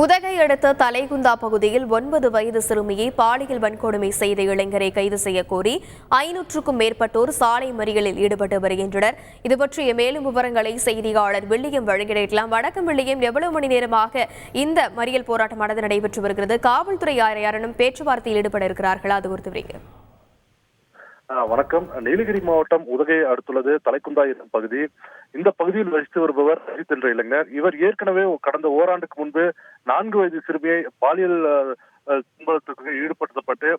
உதகை அடுத்த தலைகுந்தா பகுதியில் ஒன்பது வயது சிறுமியை பாலியல் வன்கொடுமை செய்த இளைஞரை கைது செய்ய கோரி ஐநூற்றுக்கும் மேற்பட்டோர் சாலை மறியலில் ஈடுபட்டு வருகின்றனர். இது பற்றிய மேலும் விவரங்களை செய்தியாளர் வில்லியம் வழங்கிடலாம். வணக்கம் வில்லியம். எவ்வளவு மணி நேரமாக இந்த மறியல் போராட்டமானது நடைபெற்று வருகிறது? காவல்துறை யார் பேச்சுவார்த்தையில் ஈடுபட இருக்கிறார்களா? அது குறித்து வணக்கம். நீலகிரி மாவட்டம் உதகை அடுத்துள்ளது தலைக்குந்தா என்னும் பகுதி. இந்த பகுதியில் வசித்து வருபவர் அஜித் என்ற இளைஞர். இவர் ஏற்கனவே கடந்த ஓராண்டுக்கு முன்பு நான்கு வயது சிறுமியை பாலியல் துன்பத்துக்கு ஈடுபடுத்தப்பட்டு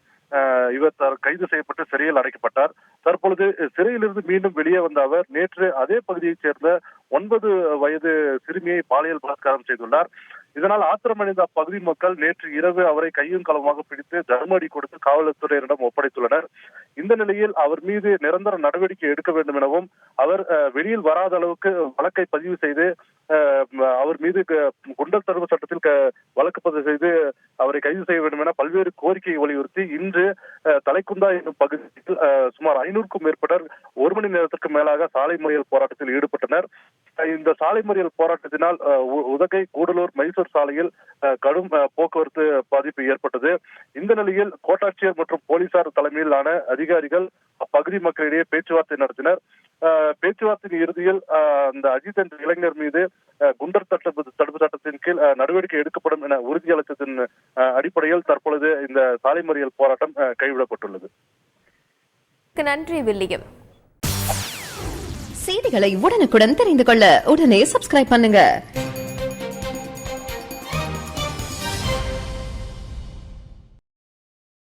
இவர் கைது செய்யப்பட்டு சிறையில் அடைக்கப்பட்டார். தற்பொழுது சிறையிலிருந்து மீண்டும் வெளியே வந்த அவர் நேற்று அதே பகுதியைச் சேர்ந்த ஒன்பது வயது சிறுமியை பாலியல் பலாத்காரம் செய்துள்ளார். இதனால் ஆத்திரமடைந்த அப்பகுதி மக்கள் நேற்று இரவு அவரை கையும் களமாக பிடித்து தர்மடி கொடுத்து காவல்துறையினரிடம் ஒப்படைத்துள்ளனர். இந்த நிலையில் அவர் மீது நிரந்தர நடவடிக்கை எடுக்க வேண்டும் எனவும் அவர் அஹ், வெளியில் வராத அளவுக்கு வழக்கை பதிவு செய்து அவர் மீது குண்டல் குண்டர் தடுப்பு சட்டத்தில் வழக்கு பதிவு செய்து அவரை கைது செய்ய வேண்டும் என பல்வேறு கோரிக்கையை வலியுறுத்தி இன்று தலைக்குந்தா என்னும் பகுதியில் சுமார் ஐநூறுக்கும் மேற்பட்டர் ஒரு மணி நேரத்திற்கு மேலாக சாலை மறியல் போராட்டத்தில் ஈடுபட்டனர். இந்த சாலை மறியல் போராட்டத்தினால் உதகை கூடலூர் மைசூர் சாலையில் அஹ், கடும் அஹ், போக்குவரத்து பாதிப்பு ஏற்பட்டது. இந்த நிலையில் கோட்டாட்சியர் மற்றும் போலீசார் தலைமையிலான அதிகாரிகள் அப்பகுதி மக்களிடையே பேச்சுவார்த்தை நடத்தினர். பேச்சுவார்த்தையின் இறுதியில் அந்த அஜித் என்ற இளைஞர் மீது குண்டர் தடுப்பு தடுப்பு சட்டத்தின் கீழ் நடவடிக்கை எடுக்கப்படும் என உறுதியளித்ததன் அடிப்படையில் தற்பொழுது இந்த சாலை மறியல் போராட்டம் கைவிடப்பட்டுள்ளது. நன்றி வில்லியம். செய்திகளை உடனுக்குடன் தெரிந்து கொள்ள உடனே சப்ஸ்கிரைப் பண்ணுங்க.